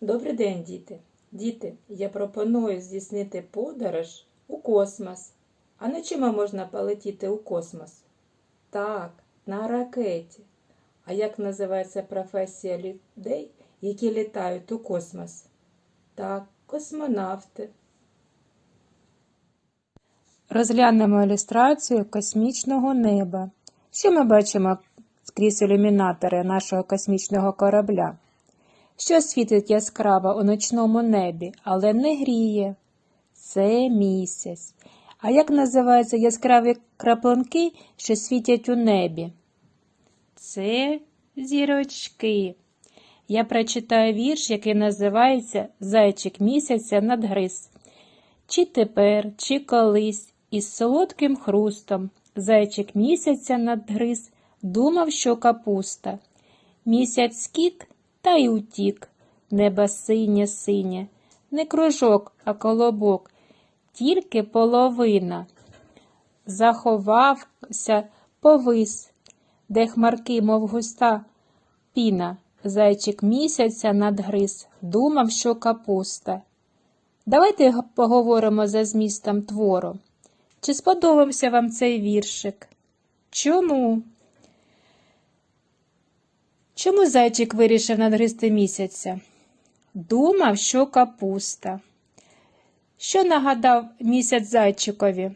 Добрий день, діти. Діти, я пропоную здійснити подорож у космос. А на чому можна полетіти у космос? Так, на ракеті. А як називається професія людей, які літають у космос? Так, космонавти. Розглянемо ілюстрацію космічного неба. Що ми бачимо скрізь ілюмінатори нашого космічного корабля? Що світить яскраво у ночному небі, але не гріє? Це місяць. А як називаються яскраві краплинки, що світять у небі? Це зірочки. Я прочитаю вірш, який називається Зайчик місяця надгриз. Чи тепер, чи колись, із солодким хрустом зайчик місяця надгриз, думав, що капуста. Місяць скік та й утік. Небо синє синє, не кружок, а колобок, тільки половина. Заховався, повис, де хмарки, мов густа піна. Зайчик місяця надгриз, думав, що капуста. Давайте поговоримо за змістом твору. Чи сподобався вам цей віршик? Чому? Чому зайчик вирішив надгризти місяця? Думав, що капуста. Що нагадав місяць зайчикові?